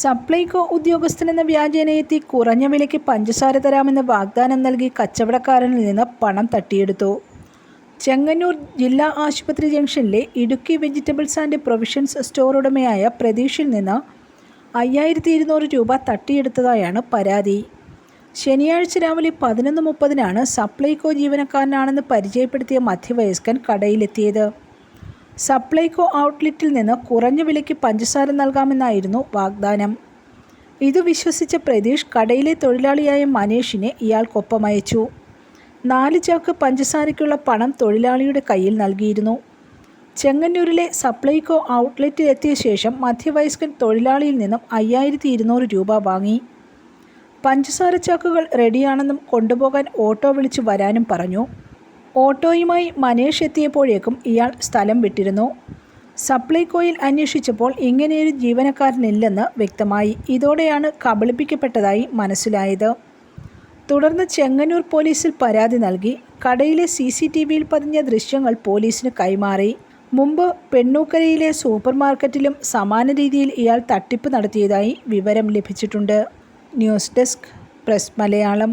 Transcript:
സപ്ലൈകോ ഉദ്യോഗസ്ഥനെന്ന വ്യാജേനയെത്തി കുറഞ്ഞ വിലയ്ക്ക് പഞ്ചസാര തരാമെന്ന് വാഗ്ദാനം നൽകി കച്ചവടക്കാരനിൽ നിന്ന് പണം തട്ടിയെടുത്തു. ചെങ്ങന്നൂർ ജില്ലാ ആശുപത്രി ജംഗ്ഷനിലെ Idukki vegetables and provisions store ഉടമയായ പ്രതീഷിൽ നിന്ന് അയ്യായിരത്തി ഇരുന്നൂറ് രൂപ തട്ടിയെടുത്തതായാണ് പരാതി. ശനിയാഴ്ച രാവിലെ പതിനൊന്ന് മുപ്പതിനാണ് സപ്ലൈകോ ജീവനക്കാരനാണെന്ന് പരിചയപ്പെടുത്തിയ മധ്യവയസ്കൻ കടയിലെത്തിയത്. സപ്ലൈകോ ഔട്ട്ലെറ്റിൽ നിന്ന് കുറഞ്ഞ വിലയ്ക്ക് പഞ്ചസാര നൽകാമെന്നായിരുന്നു വാഗ്ദാനം. ഇത് വിശ്വസിച്ച പ്രതീഷ് കടയിലെ തൊഴിലാളിയായ മനീഷിനെ ഇയാൾക്കൊപ്പം അയച്ചു. നാല് ചാക്ക് പഞ്ചസാരയ്ക്കുള്ള പണം തൊഴിലാളിയുടെ കയ്യിൽ നൽകിയിരുന്നു. ചെങ്ങന്നൂരിലെ സപ്ലൈകോ ഔട്ട്ലെറ്റിൽ എത്തിയ ശേഷം മധ്യവയസ്കൻ തൊഴിലാളിയിൽ നിന്നും അയ്യായിരത്തി ഇരുന്നൂറ് രൂപ വാങ്ങി. പഞ്ചസാര ചാക്കുകൾ റെഡിയാണെന്നും കൊണ്ടുപോകാൻ ഓട്ടോ വിളിച്ചു വരാനും പറഞ്ഞു. ഓട്ടോയുമായി മനേഷ് എത്തിയപ്പോഴേക്കും ഇയാൾ സ്ഥലം വിട്ടിരുന്നു. സപ്ലൈകോയിൽ അന്വേഷിച്ചപ്പോൾ ഇങ്ങനെയൊരു ജീവനക്കാരനില്ലെന്ന് വ്യക്തമായി. ഇതോടെയാണ് കബളിപ്പിക്കപ്പെട്ടതായി മനസ്സിലായത്. തുടർന്ന് ചെങ്ങന്നൂർ പോലീസിൽ പരാതി നൽകി. കടയിലെ സി സി ടി വിയിൽ പതിഞ്ഞ ദൃശ്യങ്ങൾ പോലീസിന് കൈമാറി. മുമ്പ് പെണ്ണൂക്കരയിലെ സൂപ്പർ മാർക്കറ്റിലും സമാന രീതിയിൽ ഇയാൾ തട്ടിപ്പ് നടത്തിയതായി വിവരം ലഭിച്ചിട്ടുണ്ട്. News desk press Malayalam.